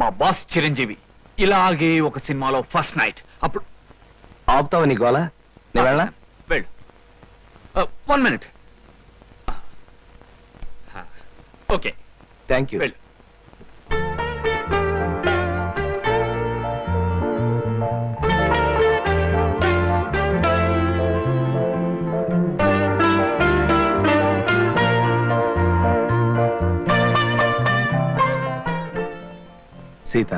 మా బాస్ చిరంజీవి. ఇలాగే ఒక సినిమాలో ఫస్ట్ నైట్. అప్పుడు ఆపుతావా నీ గోల నేను వెళ్ళా. వెళ్ళు one minute okay thank you వెళ్ళు. సీత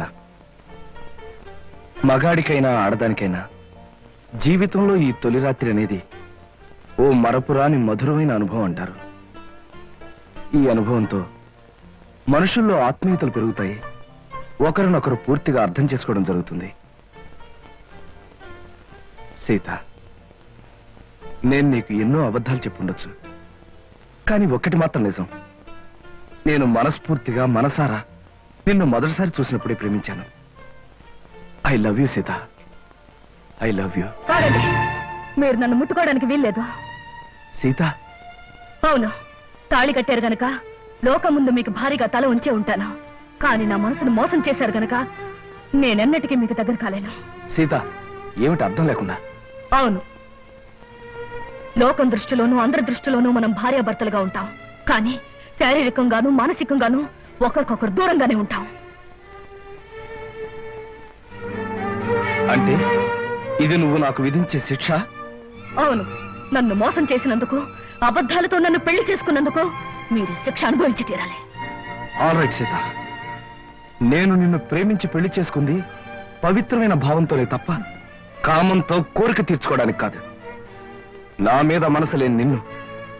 మగాడికైనా ఆడదానికైనా జీవితంలో ఈ తొలి రాత్రి అనేది ఓ మరపురాని మధురమైన అనుభవం అంటారు. ఈ అనుభవంతో మనుషుల్లో ఆత్మీయతలు పెరుగుతాయి ఒకరినొకరు పూర్తిగా అర్థం చేసుకోవడం జరుగుతుంది. సీత నేను నీకు ఎన్నో అబద్ధాలు చెప్పుండొచ్చు కానీ ఒక్కటి మాత్రం నిజం. నేను మనస్ఫూర్తిగా మనసారా నిన్ను మొదటిసారి చూసినప్పుడే ప్రేమించాను. I love you Sita. I love you కాదండి మీరు నన్ను ముట్టుకోవడానికి వీల్లేదు. సీత. అవును తాళి కట్టారు గనక లోకం ముందు మీకు భారీగా తల ఉంచే ఉంటాను. కానీ నా మనసును మోసం చేశారు గనక నేనెన్నటికీ మీకు దగ్గర కాలేను. సీత ఏమిటి అర్థం లేకుండా? అవును. లోకం దృష్టిలోనూ అందరి దృష్టిలోనూ మనం భార్యాభర్తలుగా ఉంటాం. కానీ శారీరకంగాను మానసికంగాను ఒకరికొకరు దూరంగానే ఉంటాం. అంటే ఇది నువ్వు నాకు విధించే శిక్ష? అవును. నన్ను మోసం చేసినందుకు అబద్ధాలతో నన్ను పెళ్ళి చేసుకున్నందుకు మీరు శిక్ష అనుభవించి తీరాలి. All right Sita. నేను నిన్ను ప్రేమించి పెళ్ళి చేసుకుంది పవిత్రమైన భావంతోనే తప్ప కామంతో కోరిక తీర్చుకోవడానికి కాదు. నా మీద మనసు లేని నిన్ను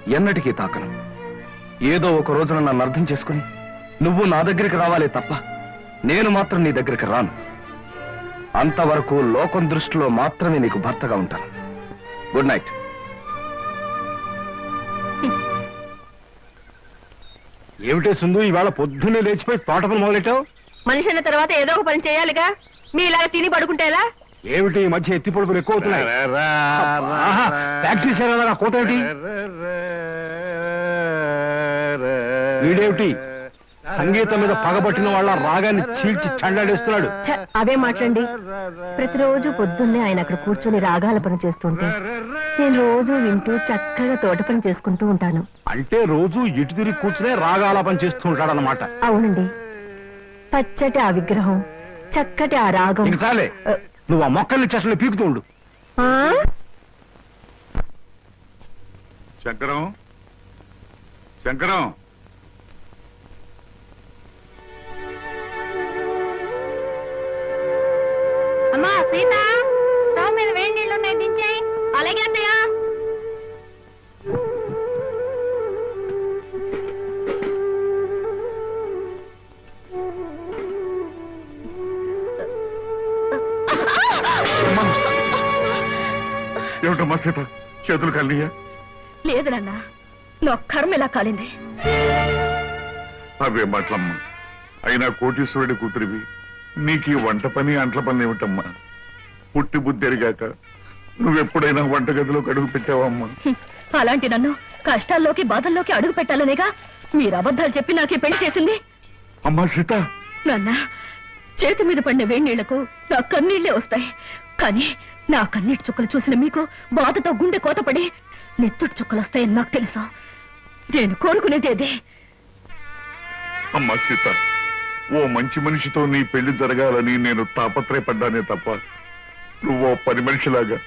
ఎన్నటికీ తాకను. ఏదో ఒక రోజున నన్ను అర్థం చేసుకుని నువ్వు నా దగ్గరికి రావాలే తప్ప నేను మాత్రం నీ దగ్గరికి రాను. అంతవరకు లోకం దృష్టిలో మాత్రమే నీకు భర్తగా ఉంటాను. గుడ్ నైట్ ఏమిటే సుందు ఇవాళ పొద్దున్నే లేచిపోయి తోట పని మొదలెట్టావు? మనిషి అన్న తర్వాత ఏదో ఒక పని చేయాలిగా? మీ ఇలాగ తిని పడుకుంటే ఎలా? ఏమిటి ఈ మధ్య ఎత్తి పొడుపులు ఎక్కువ అవుతున్నాయి? ఆహా, ప్రాక్టీస్ చేయాలా కోత ఏమిటి వీడేమిటి? సంగీతం మీద పగబట్టిన వాళ్ళ రాగాన్ని చీల్చి చండాడేస్తున్నాడు. ఛ, అవే మాట్లాడండి. ప్రతిరోజు పొద్దున్నే ఆయన అక్కడ కూర్చొని రాగాల పని చేస్తుంటే నేను రోజు వింటూ చక్కగా తోట పని చేసుకుంటూ ఉంటాను. అంటే రోజు ఇటు తిరిగి కూర్చునే రాగాలాపన చేస్తూ ఉంటాడు అనమాట అవునండి. పచ్చటి ఆ విగ్రహం చక్కటి ఆ రాగం. చాలే. నువ్వు ఆ మొక్కల్ని చెట్లు పీకుతూ ఉండు. ఆ? శంకరం? శంకరం? ఏమిటమ్మా సీత చేతులు కలియా లేదు నాన్న నా కర్మ ఇలా కాలింది? అవే మాటలమ్మా. అయినా కోటీశ్వరుడి కూతురివి. నీకు ఈ వంట పని అంట్ల పని ఏమిటమ్మా? పుట్టి బుద్ధి ఎరిగాక నువ్వెప్పుడైనా వంటగదిలో అడుగు పెట్టావమ్మా. అలాంటి నన్ను కష్టాల్లోకి బాధల్లోకి అడుగు పెట్టాలనేగా మీరు అబద్ధాలు చెప్పి నాకే పెళ్ళి చేసింది? అమ్మా సీత. నాన్న చేతి మీద పడిన వేణీళ్ళకు నా కన్నీళ్ళే వస్తాయి. కానీ నా కన్నీటి చుక్కలు చూసిన మీకు బాధతో గుండె కోతపడి నెత్తుటి చుక్కలు వస్తాయని నాకు తెలుసు. నేను కోరుకునేది అదే. అమ్మా సీత ఓ మంచి మనిషితో నీ పెళ్ళి జరగాలని నేను తాపత్రయపడ్డానే తప్ప నువ్వు ఓ పని మనిషిలాగా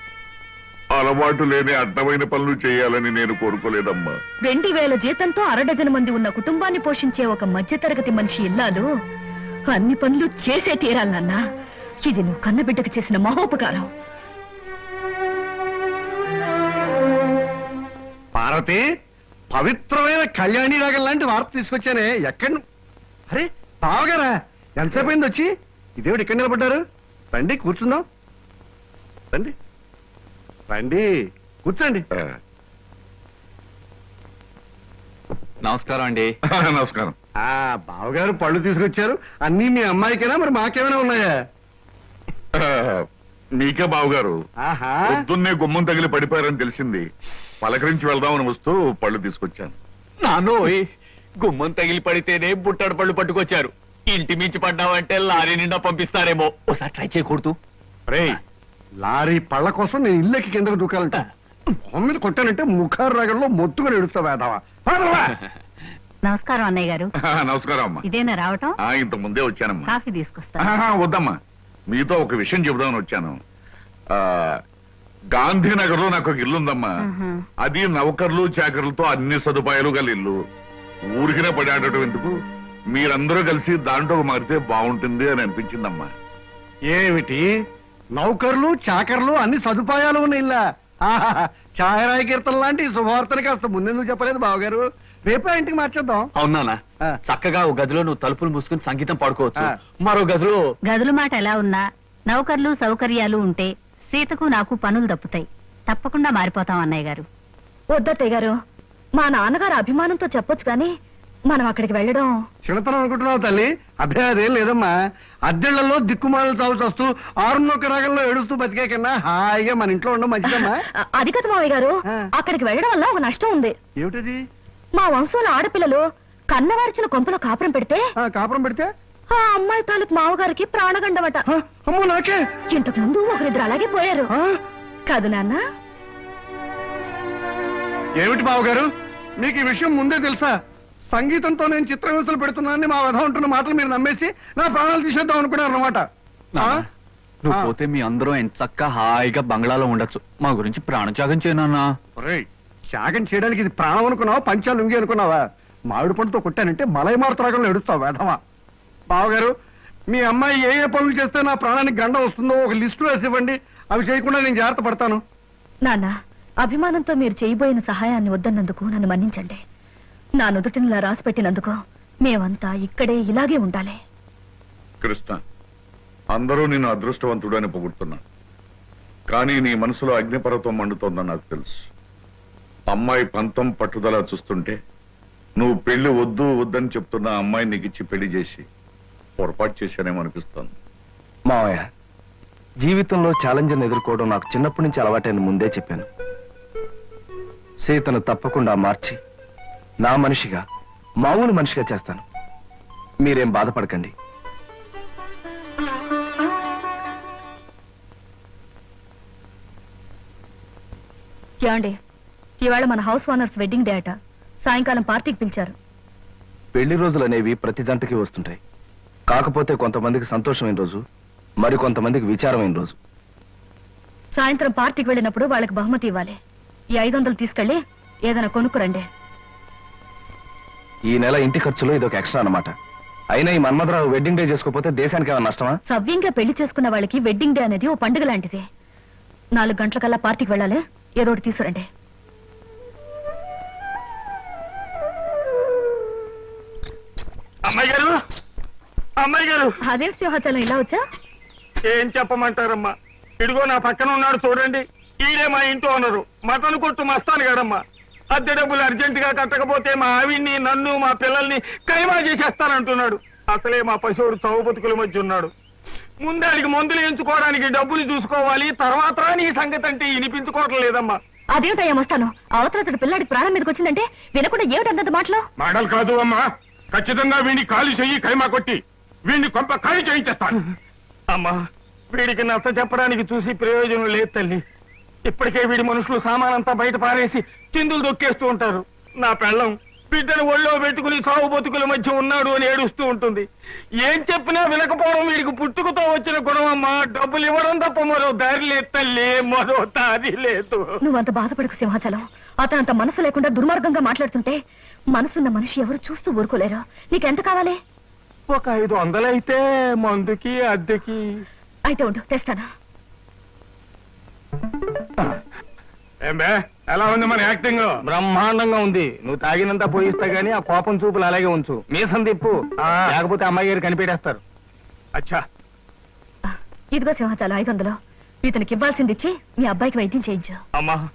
అలవాటు లేని అడ్డమైన పనులు చేయాలని నేను కోరుకోలేదమ్మా. రెండు వేల జీతంతో అరడజన మంది ఉన్న కుటుంబాన్ని పోషించే ఒక మధ్యతరగతి మనిషి ఇల్లాలు అన్ని పనులు చేసే తీరాలన్నా ఇది నువ్వు కన్నబిడ్డకు చేసిన మహోపకారం. పార్వతి పవిత్రమైన కళ్యాణి రాగం లాంటి వార్త తీసుకొచ్చానే. ఎక్కడ అరే బావగారా ఎంతసేపు అయింది వచ్చి? ఇదేమిటి ఇక్కడ నిలబడ్డారు? రండి కూర్చుందాం. రండి. రండి కూర్చోండి. నమస్కారం అండి. నమస్కారం. ఆ బావగారు పళ్ళు తీసుకొచ్చారు. అన్నీ మీ అమ్మాయికేనా? మరి మాకేమైనా ఉన్నాయా? మీకే బావగారు. ఆహా. పొద్దున్నే గుమ్మం తగిలి పడిపోయారని తెలిసింది. పలకరించి వెళ్దామని వస్తూ పళ్ళు తీసుకొచ్చాను. నానోయ్ గుమ్మం తగిలి పడితేనే బుట్టడు పళ్ళు పట్టుకొచ్చారు. ఇంటి మించి పడ్డావంటే లారీ నిండా పంపిస్తారేమో. ఒకసారి ట్రై చేయకూడదు రే లారీ పళ్ళ కోసం నేను ఇల్లెక్కి కిందకు దూకాలంట మొహం మీద కొట్టానంటే ముఖారు రగంలో మొత్తుగా ఎడుస్తావా వేదావా నమస్కారం అన్నయ్య గారు. నమస్కారం అమ్మా. ఇదేనా రావటం? ఆ, ఇంత ముందే వచ్చానమ్మా. కాఫీ తీసుకొస్తా ఆహా, వద్దమ్మా. మీతో ఒక విషయం చెబుదామని వచ్చాను. ఆ గాంధీనగర్లో నాకు ఒక ఇల్లు ఉందమ్మా ఆహా. అది నౌకర్లు చాకర్లతో అన్ని సదుపాయాలు గల ఇల్లు. ఊరికినే పడాడటం ఎందుకు? మీరందరూ కలిసి దాంట్లో మారితే బాగుంటుంది అని అనిపించిందమ్మా. ఏమిటి? నౌకర్లు చాకర్లు అన్ని సదుపాయాలు ఉన్న ఇల్లా? ఛాయరాయి కీర్తన లాంటి ఈ శుభవార్తని కాస్త ముందెందుకు చెప్పలేదు బావగారు? రేపే ఇంటికి మార్చేద్దాం. అవునా ఆ. చక్కగా ఒక గదిలో నువ్వు తలుపులు మూసుకుని సంగీతం పాడుకోవచ్చు. మరో గదిలో గదుల మాట ఎలా ఉన్నా నౌకర్లు సౌకర్యాలు ఉంటే సీతకు నాకు పనులు తప్పుతాయి తప్పకుండా మారిపోతాం అన్నయ్య గారు. వద్దత్తయ్య గారు. మా నాన్నగారు అభిమానంతో చెప్పొచ్చు కానీ మనం అక్కడికి వెళ్ళడం. చిన్నతనం అనుకుంటున్నావు తల్లి? అభే అదేం లేదమ్మా. అద్దెళ్ళలో దిక్కుమాలు చావు చస్తూ ఆరున్నొక్క రాగంలో ఏడుస్తూ బతికే కన్నా హాయిగా మన ఇంట్లో ఉండడం మంచిదమ్మా. అది కదా మావయ్య గారు. అక్కడికి వెళ్ళడం వల్ల ఒక నష్టం ఉంది. ఏమిటది? మా వంశంలో ఆడపిల్లలు కన్నవారిచిన కొంపలో కాపురం పెడితే కాపురం పెడితే? ఆ అమ్మాయి తాలూకు మావగారికి ప్రాణగండమట. ఆ, అమ్మో నాకే? ఇంతకు ముందు ఒకరిద్దరు అలాగే పోయారు. కాదు నాన్న. ఏమిటి బావగారు? మీకు ఈ విషయం ముందే తెలుసా? సంగీతంతో నేను చిత్ర హింసలు పెడుతున్నానని మా వధ ఉంటున్న మాటలు మీరు నమ్మేసి నా ప్రాణాలు తీసేద్దాం అనుకున్నారు అనమాట నువ్వు. పోతే మీ అందరూ ఎంత చక్కగా హాయిగా బంగ్లాలో ఉండొచ్చు. మా గురించి ప్రాణత్యాగం చేయనన్నా త్యాగం చేయడానికి ఇది ప్రాణం అనుకున్నావా? పంచాలు ఉంగి అనుకున్నావా? మామిడి పండుతో కొట్టానంటే మలై మారుతరాగంలో ఎడుస్తావు వేధవా. బావగారు మీ అమ్మాయి ఏ ఏ పనులు చేస్తే నా ప్రాణానికి గండ వస్తుందో ఒక లిస్టు వేసి ఇవ్వండి అవి చేయకుండా నేను జాగ్రత్త పడతాను. నాన్న అభిమానంతో మీరు చేయబోయిన సహాయాన్ని వద్దన్నందుకు నన్ను మన్నించండి. నా నుదుటినిలా రాసి పెట్టినందుకు మేమంతా ఇక్కడే ఇలాగే ఉండాలి. కృష్ణ అందరూ నిన్ను అదృష్టవంతుడు అని పొగుడుతున్నా కానీ నీ మనసులో అగ్నిపర్వతం మండుతోందని నాకు తెలుసు. అమ్మాయి పంతం పట్టుదల చూస్తుంటే నువ్వు పెళ్ళి వద్దు వద్దని చెప్తున్న అమ్మాయి నీకు ఇచ్చి పెళ్ళి చేసి పొరపాటు చేశానేమో అనిపిస్తోంది. మావయ్య జీవితంలో ఛాలెంజ్ని ఎదుర్కోవడం నాకు చిన్నప్పటి నుంచి అలవాటైన ముందే చెప్పాను. సీతను తప్పకుండా మార్చి నా మనిషిగా మామూలు మనిషిగా చేస్తాను. మీరేం బాధపడకండి. ఏమండి ఇవాళ మన హౌస్ ఓనర్స్ వెడ్డింగ్ డే అట. సాయంకాలం పార్టీకి పిలిచారు. పెళ్ళి రోజులు అనేవి ప్రతి జంటకి వస్తుంటాయి. కాకపోతే కొంతమందికి సంతోషమైన రోజు మరి కొంతమందికి విచారమైన రోజు. సాయంత్రం పార్టీకి వెళ్ళినప్పుడు వాళ్ళకి బహుమతి ఇవ్వాలి. ఈ ఐదు వందలు తీసుకెళ్ళి ఏదైనా కొనుక్కురండి. ఈ నెల ఇంటి ఖర్చులో ఇదొక ఎక్స్ట్రా అన్నమాట. అయినా ఈ మన్మధరావు వెడ్డింగ్ డే చేసుకోకపోతే దేశానికి ఏమైనా నష్టమా? సవ్యంగా పెళ్ళి చేసుకున్న వాళ్ళకి వెడ్డింగ్ డే అనేది ఓ పండుగ లాంటిది. నాలుగు గంటలకల్లా పార్టీకి వెళ్ళాలి. ఏదో ఒకటి తీసుకురండి. అమ్మాయి గారు! అమ్మాయి గారు. అదేంటి సింహాచలం? ఇలా వచ్చా? ఏం చెప్పమంటారమ్మా? ఇదిగో నా పక్కన ఉన్నాడు చూడండి. ఈడే మా ఇంటి ఓనరు. మటన్ కొట్టు మస్తాను గారమ్మా అద్దె డబ్బులు అర్జెంట్గా కట్టకపోతే మా ఆవిడ్ని నన్ను మా పిల్లల్ని కైమా చేసేస్తానంటున్నాడు. అసలే మా పశువుడు చౌ బతుకుల మధ్య ఉన్నాడు. ముందాడికి మందులు ఎంచుకోవడానికి డబ్బులు చూసుకోవాలి. తర్వాత నీ సంగతి అంటే వినిపించుకోవటం లేదమ్మా. అదేమిటయ్యా వస్తాను అవతల పిల్లాడికి ప్రాణం మీదకి వచ్చిందంటే వినకుండా ఏమిటి అంతంత మాటలు? మాటలు కాదు అమ్మా. ఖచ్చితంగా వీడిని ఖాళీ చెయ్యి కైమా కొట్టి. వీడిని కొంప ఖాళీ చేయించేస్తాను. అమ్మా వీడికి నచ్చ చెప్పడానికి చూసి ప్రయోజనం లేదు తల్లి. ఇప్పటికే వీడి మనుషులు సామానంతా బయట పారేసి చిందులు దొక్కేస్తూ ఉంటారు. నా పెళ్ళం బిడ్డను ఒళ్ళో పెట్టుకుని సాగు బతుకుల మధ్య ఉన్నాడు అని ఏడుస్తూ ఉంటుంది. ఏం చెప్పినా వినకపోవడం వీడికి పుట్టుకతో వచ్చిన గుణం అమ్మా. డబ్బులు ఇవ్వడం తప్ప మరో దారి లేదు తల్లి మరో దారి లేదు. నువ్వంత బాధపడకు సింహాచలం. అతను అంత మనసు లేకుండా దుర్మార్గంగా మాట్లాడుతుంటే మనసున్న మనిషి ఎవరు చూస్తూ ఊరుకోలేరు. నీకెంత కావాలి? ఒక ఐదు వందలైతే మందుకి అద్దెకి. అయితే ఉండు తెస్తాను. ఎలా ఉంది మన యాక్టింగ్? బ్రహ్మాండంగా ఉంది. నువ్వు తాగినంత పోయిస్తా గానీ ఆ కోపం చూపులు అలాగే ఉంచు. మీసం తిప్పు లేకపోతే అమ్మాయి గారు కనిపెట్టేస్తారు. అచ్చా. ఇదిగో సింహాచలం ఐదు వందలు. ఇతనికి ఇవ్వాల్సింది ఇచ్చి మీ అబ్బాయికి వైద్యం చేయించు. అమ్మా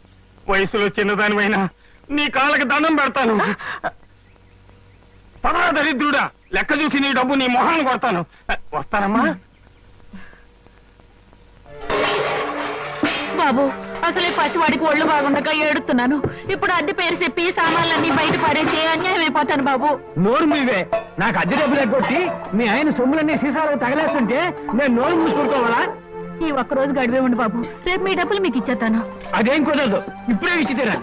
వయసులో చిన్నదానివైనా నీ కాళ్ళకి దండం పెడతాను. పదా దరిద్రుడా లెక్క చూసి నీ డబ్బు నీ మొహాన్ని కొడతాను. వస్తానమ్మా. బాబు అసలే పసివాడికి ఒళ్ళు బాగుండక ఏడుతున్నాను ఇప్పుడు అద్దె పేరు చెప్పి సామాన్లన్నీ బయట పడేసి అన్యాయం అయిపోతాను బాబు. నోరు మీవే నాకు అద్దె డబ్బులు ఎగ్గొట్టి మీ ఆయన సొమ్ములన్నీ సీసాలు తగలేస్తుంటే నేను నోరు మూసుకుంటావాలా ఈ ఒక్క రోజు గడివే ఉండు బాబు. రేపు మీ డబ్బులు మీకు ఇచ్చేస్తాను. అదేం కుదరదు. ఇప్పుడే ఇచ్చి తీరాలి.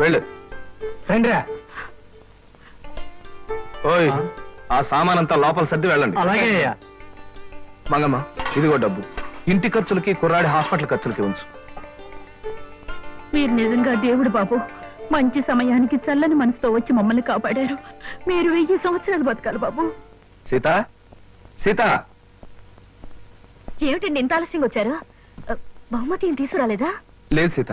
వెళ్ళు. రండిరా. ఓయ్ ఆ? సామానంతా లోపల సర్ది వెళ్ళండి. అలాగే అయ్యా. మంగమ్మ ఇదిగో డబ్బు. ఇంటి ఖర్చులకి కుర్రాడి హాస్పిటల్ ఖర్చులకి ఉంచు. మీరు నిజంగా దేవుడు బాబు మంచి సమయానికి చల్లని మనసుతో వచ్చి మమ్మల్ని కాపాడారు. మీరు వెయ్యి సంవత్సరాలు బతకాలి బాబు. సీత సీత. ఏమిటండి ఇంత ఆలస్యంగా వచ్చారు? బహుమతి ఏం తీసుకురాలేదా? లేదు సీత.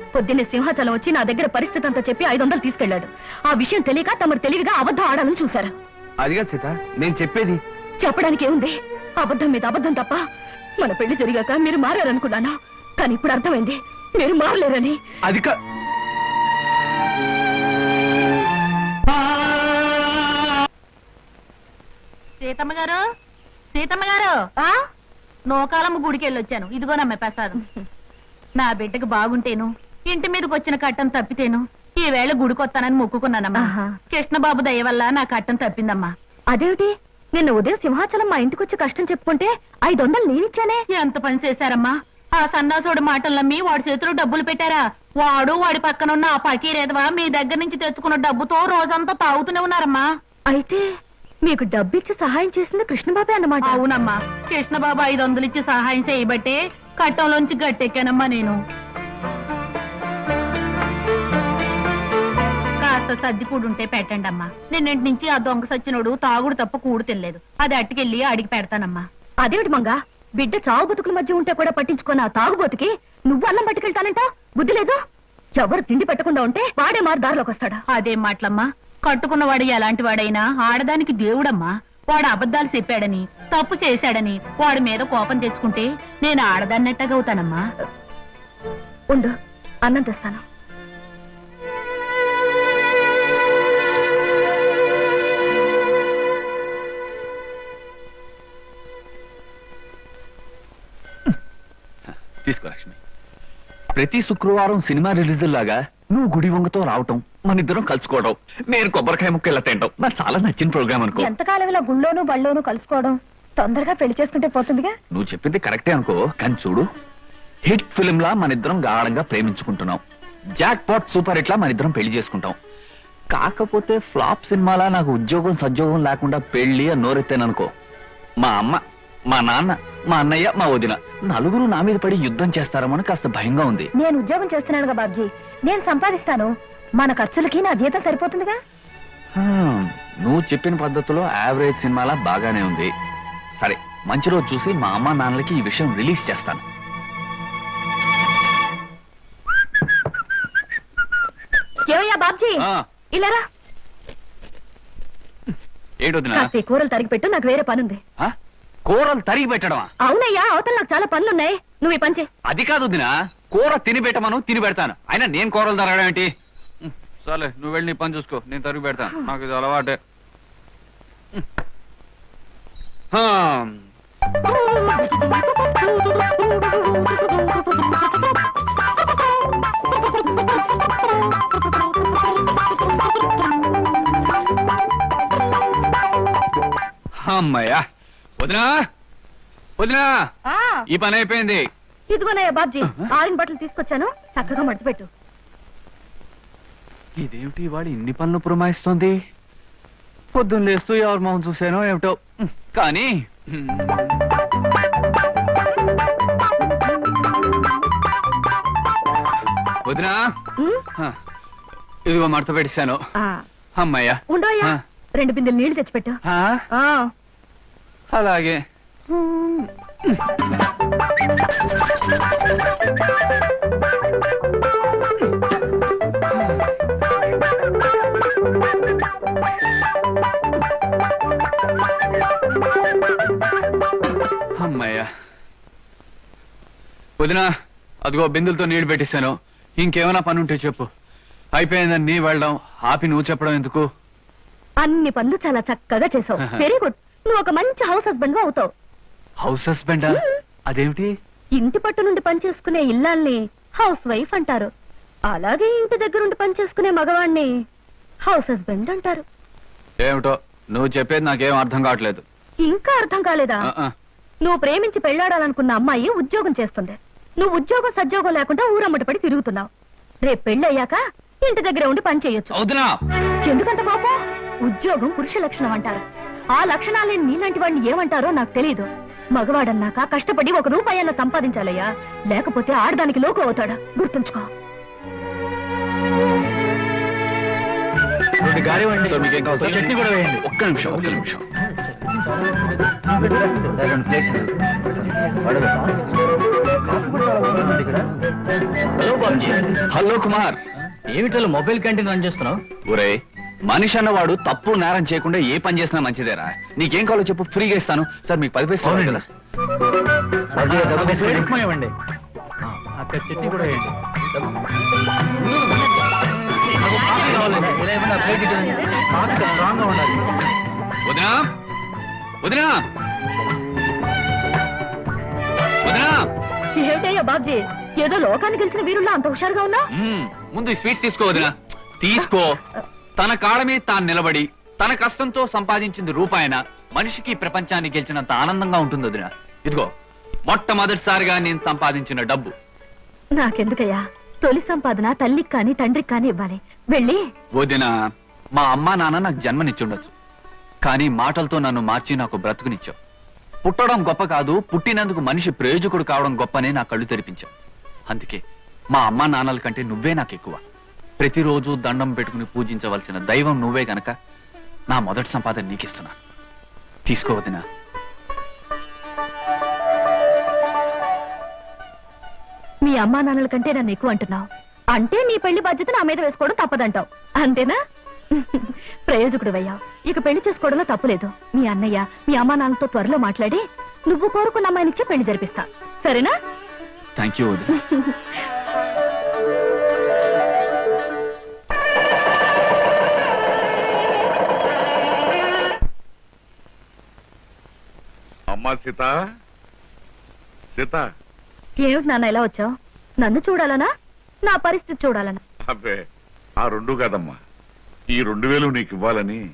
పొద్దున్నే సింహాచలం వచ్చి నా దగ్గర పరిస్థితి అంతా చెప్పి ఐదు వందలు తీసుకెళ్ళాడు ఆ విషయం తెలియక తమరు తెలివిగా అబద్ధం ఆడాలని చూశారు. అదిగా సీత నేను చెప్పేది. చెప్పడానికి ఏముంది? అబద్ధం మీద అబద్ధం తప్ప మన పెళ్ళి జరిగాక మీరు మారారనుకున్నాను. కానీ ఇప్పుడు అర్థమైంది మీరు మారలేరని. అది కా- సీతమ్మ గారు? సీతమ్మ గారు? నోకాలమ్మ గుడికి వెళ్ళొచ్చాను ఇదిగోనమ్మ ప్రసాదం. నా బిడ్డకు బాగుంటేను. ఇంటి మీదకి వచ్చిన కట్టం తప్పితేను ఈ వేళ గుడికొత్తానని మొక్కుకున్నానమ్మా. ఆహా. కృష్ణబాబు దయ వల్ల నా కట్టం తప్పిందమ్మా. అదేమిటి? నిన్న ఉదయం సింహాచలం మా ఇంటికి వచ్చి కష్టం చెప్పుకుంటే ఐదు వందలు నేనిచ్చానే? ఎంత పని చేశారమ్మా? ఆ సన్నాసుడు మాటలు నమ్మి వాడి చేతిలో డబ్బులు పెట్టారా? వాడు వాడి పక్కన ఉన్న ఆ పకీరేదవా మీ దగ్గర నుంచి తెచ్చుకున్న డబ్బుతో రోజంతా తాగుతూనే ఉన్నారమ్మా. అయితే మీకు డబ్బిచ్చి సహాయం చేసింది కృష్ణబాబే అన్నమాట. అవునమ్మా. కృష్ణబాబు ఐదు వందలు ఇచ్చి సహాయం చేయబట్టే కట్టంలోంచి గట్టెక్కానమ్మా నేను. కాస్త సర్ది కూడుంటే పెట్టండి అమ్మా. నిన్నటి నుంచి ఆ దొంగ సచ్చినోడు తాగుడు తప్ప కూడు తినలేదు. అది అట్టుకెళ్ళి అడిగి పెడతానమ్మా. అదేమిటి మంగా? బిడ్డ చావు బతుకుల మధ్య ఉంటే కూడా పట్టించుకున్న ఆ తాగుబోతుకి? నువ్వు అన్నం పట్టుకెళ్తానంట బుద్ధి లేదు? ఎవరు తిండి పెట్టకుండా ఉంటే వాడే మారు దారిలోకి వస్తాడా. అదేం మాటలమ్మా. కట్టుకున్నవాడు ఎలాంటి వాడైనా ఆడదానికి దేవుడమ్మా. వాడు అబద్ధాలు చెప్పాడని తప్పు చేశాడని వాడి మీద కోపం తెచ్చుకుంటే నేను ఆడదాన్నట్టగా అవుతానమ్మా. ఉండు అన్నం తెస్తాను. ప్రతి శుక్రవారం సినిమా రిలీజ్ లాగా నువ్వు గుడి వంగతో రావటం మన ఇద్దరం కలుసుకోవడం నేను కొబ్బరికాయ ముక్క ఇలా తింటాం నాకు చాలా నచ్చిన ప్రోగ్రామ్ అనుకో. ఎంతకాలం ఇలా గుళ్ళోను బళ్ళోను కలుసుకోవడం? తొందరగా పెళ్ళి చేసుకుంటే పోతుందిగా? నువ్వు చెప్పింది కరెక్టే అనుకో కానీ చూడు. హిట్ ఫిలిం లా మన ఇద్దరం గాఢంగా ప్రేమించుకుంటున్నాం. జాక్ పాట్ సూపర్ హిట్ లా మన ఇద్దరం పెళ్ళి చేసుకుంటాం. కాకపోతే ఫ్లాప్ సినిమాలా నాకు ఉద్యోగం సద్యోగం లేకుండా పెళ్ళి అని నోరెత్తాననుకో మా అమ్మ మా నాన్న మా అన్నయ్య మా వదిన నలుగురు నా మీద పడి యుద్ధం చేస్తారేమో కాస్త భయంగా ఉంది. నేను ఉద్యోగం చేస్తున్నానుగా బాబ్జీ. నేను సంపాదిస్తాను. మన ఖర్చులకి నా జీతం సరిపోతుందిగా? నువ్వు చెప్పిన పద్ధతిలో యావరేజ్ సినిమాలా బాగానే ఉంది. సరే మంచి రోజు చూసి మా అమ్మ నాన్నలకి ఈ విషయం రిలీజ్ చేస్తాను. ఏమయ్యా బాబ్జీ? ఆ, ఇలారా ఏంటొదినా కాస్త ఈ కూరలు తరిగి పెట్టు నాకు వేరే పనుంది. ఆ? కూరలు తరిగి పెట్టడమా? అవునయ్యా అవతల నాకు చాలా పనులున్నాయి. నువ్వు ఈ పని చేయి. అది కాదు దినా కూర తిని పెట్టమను తిని పెడతాను. అయినా నేను కూరలు తరగడం ఏంటి? ఉం, సర్లే నువ్వు వెళ్ళి నీ పని చూసుకో. నేను తరిగి పెడతాను. నాకు ఇది అలవాటే. హా. అమ్మయ్యా వదినా! వదినా! ఈ పని అయిపోయింది. ఇదిగోనయ్యా బాబ్జీ ఆరిన బట్టలు తీసుకొచ్చాను. చక్కగా మడత పెట్టు ఇదేమిటి వాడు ఇన్ని పనులు పురమాయిస్తోంది? పొద్దున్న లేస్తూ ఎవరి మొహం చూసానో ఏమిటో. ఉమ్, కానీ ఉమ్, వదినా! ఉమ్, హ, ఇదిగో మడత పెట్టాను ఆ, అమ్మయ్యా. ఉండోయ్యా ఆ. రెండు బిందెలు నీళ్ళు తెచ్చిపెట్టు. ఆ, ఆ. అలాగే. అమ్మయ్యా. వదినా అదిగో బిందులతో నీళ్ళు పెట్టేశాను. ఇంకేమైనా పని ఉంటే చెప్పు. అయిపోయిందని నీ వెళ్ళడం ఆపి నువ్వు చెప్పడం ఎందుకు? అన్ని పనులు చాలా చక్కగా చేసావు. వెరీ గుడ్ నువ్వు ఒక మంచి హౌస్ హస్బెండ్ అవుతావు. హౌస్ హస్బెండా? అదేమిటి? ఇంటి పట్టు నుండి పని చేసుకునే ఇల్లాల్ని హౌస్ వైఫ్ అంటారు. అలాగే ఇంటి దగ్గర ఉండి పని చేసుకునే మగవాణ్ణి హౌస్ హస్బెండ్ అంటారు. ఏమిటో? నువ్వు చెప్పేది నాకేం అర్థం కావట్లేదు. ఇంకా అర్థం కాలేదా. నువ్వు ప్రేమించి పెళ్ళాడాలనుకున్న అమ్మాయి ఉద్యోగం చేస్తుంది. నువ్వు ఉద్యోగం సద్యోగం లేకుండా ఊరమ్మటి పడి తిరుగుతున్నావు. రేపు పెళ్ళయ్యాక ఇంటి దగ్గర ఉండి పని చేయొచ్చు. ఎందుకంత కోపం? ఉద్యోగం పురుష లక్షణం అంటారు. ఆ లక్షణాలే నీలాంటి వాడిని ఏమంటారో నాకు తెలియదు మగవాడన్నాక కష్టపడి ఒక రూపాయన్న సంపాదించాలయ్యా. లేకపోతే ఆడదానికి లోకు అవుతాడు? గుర్తుంచుకో. సార్, మీకేం కావాలి? సార్? చట్నీ కూడా వేయండి. ఒక్క నిమిషం ఒక్క నిమిషం. హలో బాబుజీ. హలో కుమార్. ఏమిటో మొబైల్ క్యాంటీన్ రన్ చేస్తున్నావు? ఒరే మనిషి అన్నవాడు తప్పు నేరం చేయకుండా ఏ పని చేసినా మంచిదేరా. నీకేం కావాలో చెప్పు ఫ్రీగా ఇస్తాను. సార్ మీకు పది పైసలు అవునండి. కదా ఇవ్వండి. అక్కడ కూడా వేయండి స్ట్రాంగ్గా ఉండాలి వదినా వదినా. వదినా. ఏమిటయ్యా బాబ్జీ? ఏదో లోకాన్ని గెలిచిన వీరుల్లో అంత హుషారుగా ఉన్నా మ్మ్, ముందు ఈ స్వీట్స్ తీసుకో వదినా. తీసుకో. తన కాళ్ళ మీద తాను నిలబడి తన కష్టంతో సంపాదించింది రూపాయన మనిషికి ప్రపంచాన్ని గెలిచినంత ఆనందంగా ఉంటుంది వదినా? ఇదిగో మొట్టమొదటిసారిగా నేను సంపాదించిన డబ్బు. నాకెందుకయ్యా? తొలి సంపాదన తల్లికి కాని తండ్రికి కాని ఇవ్వాలి. వెళ్ళి. వదిన మా అమ్మా నాన్న నాకు జన్మనిచ్చుండొచ్చు. కానీ మాటలతో నన్ను మార్చి నాకు బ్రతుకునిచ్చావు. పుట్టడం గొప్ప కాదు పుట్టినందుకు మనిషి ప్రయోజకుడు కావడం గొప్పనే నా కళ్ళు తెరిపించావు. అందుకే మా అమ్మా నాన్నల కంటే నువ్వే నాకు ఎక్కువ ప్రతిరోజు దండం పెట్టుకుని పూజించవలసిన దైవం నువ్వే గనక నా మొదటి సంపాదన నీకిస్తున్నా. తీసుకో వదినా. మీ అమ్మా నాన్నల కంటే నన్ను ఎక్కువ అంటున్నావు. అంటే నీ పెళ్ళి బాధ్యత నా మీద వేసుకోవడం తప్పదంటావు. అంతేనా? ప్రయోజకుడు అయ్యావు ఇక పెళ్ళి చేసుకోవడంలో తప్పులేదు. మీ అన్నయ్య మీ అమ్మా నాన్నలతో త్వరలో మాట్లాడి నువ్వు కోరుకున్న అమ్మాయినిచ్చి పెళ్ళి జరిపిస్తా. సరేనా? థ్యాంక్ యూ అమ్మా సీత. సీత. ఏమిటి నాన్న ఇలా వచ్చావు? నన్ను చూడాలనా? నా పరిస్థితి చూడాలనా? అబ్బే ఆ రెండు కాదమ్మా. ఈ రెండు వేలు నీకు ఇవ్వాలని.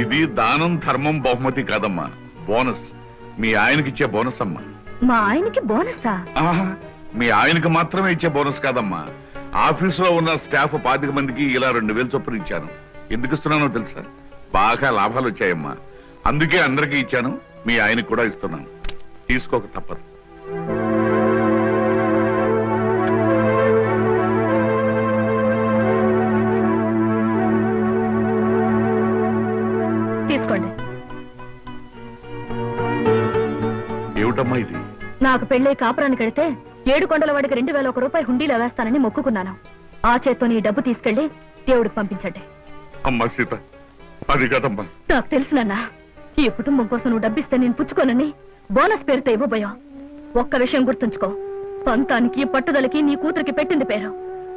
ఇది దానం ధర్మం బహుమతి కాదమ్మా. బోనస్. మీ ఆయనకిచ్చే బోనస్ అమ్మా. మా ఆయనకి బోనసా? ఆహా, మీ ఆయనకు మాత్రమే ఇచ్చే బోనస్ కాదమ్మా. ఆఫీసులో ఉన్న స్టాఫ్ పాతిక మందికి ఇలా రెండు వేలు చొప్పున ఇచ్చాను. ఎందుకు ఇస్తున్నానో తెలుసా? బాగా లాభాలు వచ్చాయమ్మా. అందుకే అందరికీ ఇచ్చాను. మీ ఆయనకు కూడా ఇస్తున్నాను. తీసుకోక తప్పదు. తీసుకోండి. ఏమిటమ్మా ఇది? నాకు పెళ్ళై కాపురానికి వెళితే ఏడు కొండల వాడికి రెండు వేల ఒక రూపాయి హుండీలో వేస్తానని మొక్కుకున్నాను. ఆ చేత్తో నీ డబ్బు తీసుకెళ్ళి దేవుడికి పంపించండి. అమ్మా సీత అది కాదమ్మా. నాకు తెలుసునన్నా ఈ కుటుంబం కోసం నువ్వు డబ్బిస్తే నేను పుచ్చుకోనని బోనస్ పేరుతో ఇవ్వబోయా ఒక్క విషయం గుర్తుంచుకో. పంతానికి పట్టుదలకి నీ కూతురికి పెట్టింది పేరు.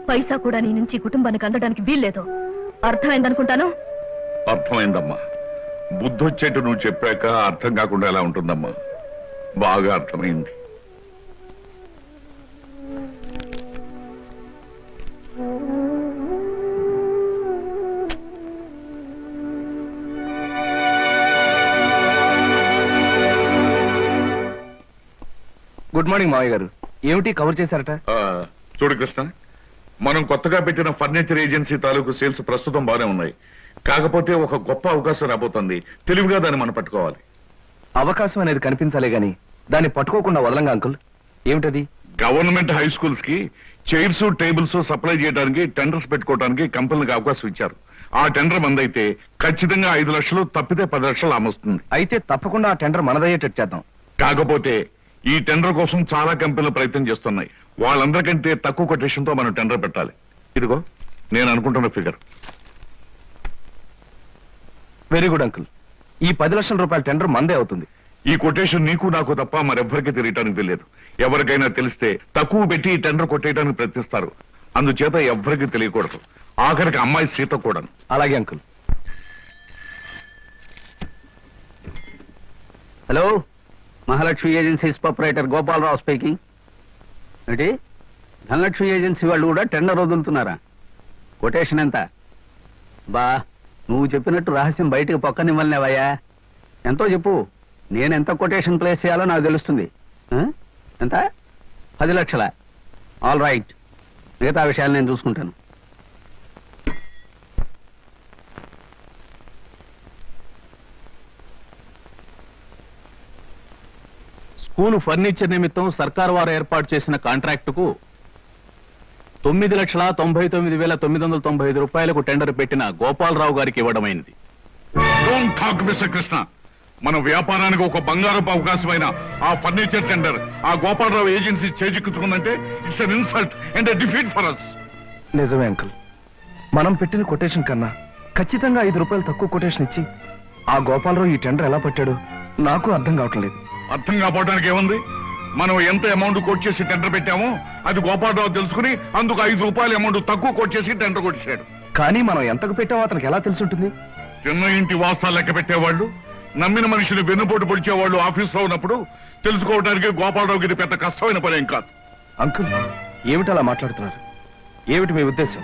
పైసా కూడా నీ నుంచి కుటుంబానికి అందడానికి వీల్లేదు. అర్థమైందనుకుంటాను? అర్థమైందమ్మా. బుద్ధొచ్చేట్టు నువ్వు చెప్పాక అర్థం కాకుండా ఎలా ఉంటుందమ్మా? బాగా అర్థమైంది. గుడ్ మార్నింగ్ మావయ్య గారు. ఏమిటి కవర్ చేశారట? చూడు కృష్ణ మనం కొత్తగా పెట్టిన ఫర్నిచర్ ఏజెన్సీ తాలూకు సేల్స్ ప్రస్తుతం బాగానే ఉన్నాయి. కాకపోతే ఒక గొప్ప అవకాశం రాబోతుంది. తెలివిగా దాన్ని మనం పట్టుకోవాలి. అవకాశం అనేది కనిపించాలే గాని దాన్ని పట్టుకోకుండా వదలంగా అంకుల్. ఏమిటది? గవర్నమెంట్ హై స్కూల్స్కి చైర్స్ టేబుల్స్ సప్లై చేయడానికి టెండర్స్ పెట్టుకోవడానికి కంపెనీలకు అవకాశం ఇచ్చారు. ఆ టెండర్ మందైతే ఖచ్చితంగా ఐదు లక్షలు తప్పితే పది లక్షలు అమ్మొస్తుంది అయితే తప్పకుండా ఆ టెండర్ మనదయ్యేటట్టు చేద్దాం. కాకపోతే ఈ టెండర్ కోసం చాలా కంపెనీలు ప్రయత్నం చేస్తున్నాయి. వాళ్ళందరికంటే తక్కువ కొటేషన్తో మనం టెండర్ పెట్టాలి. ఇదిగో నేను అనుకుంటున్న ఫిగర్ వెరీ గుడ్ అంకుల్ ఈ పది లక్షల రూపాయల టెండర్ మందే అవుతుంది. ఈ కొటేషన్ నీకు నాకు తప్ప మరెవ్వరికీ తెలియటానికి తెలియదు. ఎవరికైనా తెలిస్తే తక్కువ పెట్టి ఈ టెండర్ కొట్టేయడానికి ప్రయత్నిస్తారు. అందుచేత ఎవ్వరికీ తెలియకూడదు. ఆఖరికి అమ్మాయి సీత కూడా అలాగే uncle hello Mahalakshmi agencies proprietor Gopalarao speaking ఏంటి ధనలక్ష్మి ఏజెన్సీ వాళ్ళు కూడా టెండర్ వదులుతున్నారా? కొటేషన్ ఎంత? బా నువ్వు చెప్పినట్టు రహస్యం బయటకు పక్కనివ్వలేవయ్యా. ఎంతో చెప్పు. నేను ఎంత కొటేషన్ ప్లేస్ చేయాలో నాకు తెలుస్తుంది. ఎంత? పది లక్షల? ఆల్ రైట్ మిగతా విషయాలు నేను చూసుకుంటాను. స్కూలు ఫర్నిచర్ నిమిత్తం సర్కార్ వారు ఏర్పాటు చేసిన కాంట్రాక్టుకు తొమ్మిది లక్షల తొంభై తొమ్మిది వేల తొమ్మిది వందల తొంభై ఐదు రూపాయలకు టెండర్ పెట్టిన గోపాలరావు గారికి ఇవ్వడమైంది. డోంట్ టాక్ మిస్టర్ కృష్ణ మన వ్యాపారానికి ఒక బంగారపు అవకాశమైన ఆ ఫర్నిచర్ టెండర్ ఆ Gopalarao agency చేజిక్కించుకుందంటే it's an insult and defeat for us నిజమే అంకుల్. మనం పెట్టిన కొటేషన్ కన్నా ఖచ్చితంగా ఐదు రూపాయలు తక్కువ కొటేషన్ ఇచ్చి ఆ గోపాలరావు ఈ టెండర్ ఎలా పట్టాడు నాకు అర్థం కావటం లేదు. అర్థం కాపోవడానికి ఏముంది? మనం ఎంత అమౌంట్ కోట్ చేసి టెండర్ పెట్టామో అది గోపాలరావు తెలుసుకుని అందుకు ఐదు రూపాయల అమౌంట్ తక్కువ కోట్ చేసి టెండర్ కొట్టేశాడు. కానీ మనం ఎంతకు పెట్టామో అతనికి ఎలా తెలుసుంటుంది? చిన్న ఇంటి వాసాలు లెక్క పెట్టేవాళ్ళు నమ్మిన మనిషిని వెన్నుపోటు పొడిచేవాళ్ళు ఆఫీస్లో ఉన్నప్పుడు తెలుసుకోవడానికి గోపాలరావుకి ఇది పెద్ద కష్టమైన పని ఏం కాదు. అంకుల్ ఏమిటి అలా మాట్లాడుతున్నారు? ఏమిటి మీ ఉద్దేశం?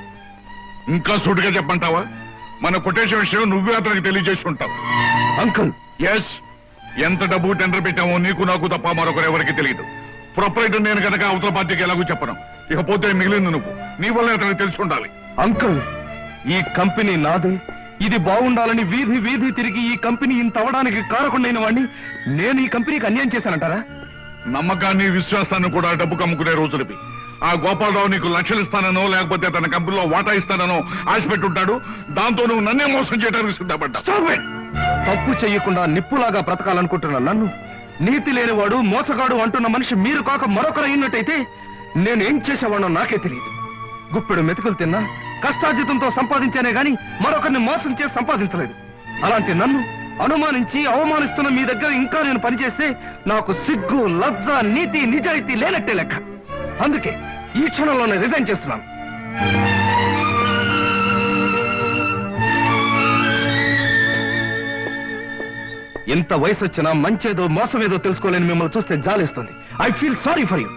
ఇంకా సూటిగా చెప్పంటావా మన కొటేషన్ విషయం నువ్వే అతనికి తెలియజేసి ఉంటావు. అంకుల్! ఎస్ ఎంత డబ్బు టెండర్ పెట్టామో నీకు నాకు తప్ప మరొకరు ఎవరికి తెలియదు. ప్రొపరేటర్ నేను కనుక అవతల పార్టీకి ఎలాగో చెప్పను. ఇకపోతే మిగిలింది నువ్వు. నీ వల్ల అతనికి తెలిసి ఉండాలి. అంకుల్ ఈ కంపెనీ నాదే. ఇది బాగుండాలని వీధి వీధి తిరిగి ఈ కంపెనీ ఇంత అవడానికి కారకుండైన వాడిని నేను ఈ కంపెనీకి అన్యాయం చేశానంటారా? నమ్మకాన్ని విశ్వాసాన్ని కూడా డబ్బు కమ్ముకునే రోజులవి. ఆ గోపాలరావు నీకు లక్షలు ఇస్తానో లేకపోతే తన కంపెనీలో వాటా ఇస్తానో ఆశ పెట్టుంటాడు దాంతో నువ్వు నన్నే మోసం చేయడానికి సిద్ధపడ్డా! తప్పు చెయ్యకుండా నిప్పులాగా బ్రతకాలనుకుంటున్న నన్ను. నీతి లేనివాడు మోసగాడు అంటున్న మనిషి మీరు కాక మరొకరు అయినట్టయితే నేనేం చేసేవాడో నాకే తెలియదు. గుప్పెడు మెతుకులు తిన్నా కష్టార్జితంతో సంపాదించానే గాని మరొకరిని మోసం చేసి సంపాదించలేదు. అలాంటి నన్ను అనుమానించి అవమానిస్తున్న మీ దగ్గర ఇంకా నేను పనిచేస్తే నాకు సిగ్గు లబ్జ నీతి నిజాయితీ లేనట్టే లెక్క. అందుకే ఈ క్షణంలోనే రిజైన్ చేస్తున్నాను. ఎంత వయసు వచ్చినా మంచేదో మోసమేదో తెలుసుకోలేని మిమ్మల్ని చూస్తే జాలేస్తుంది. I feel sorry for you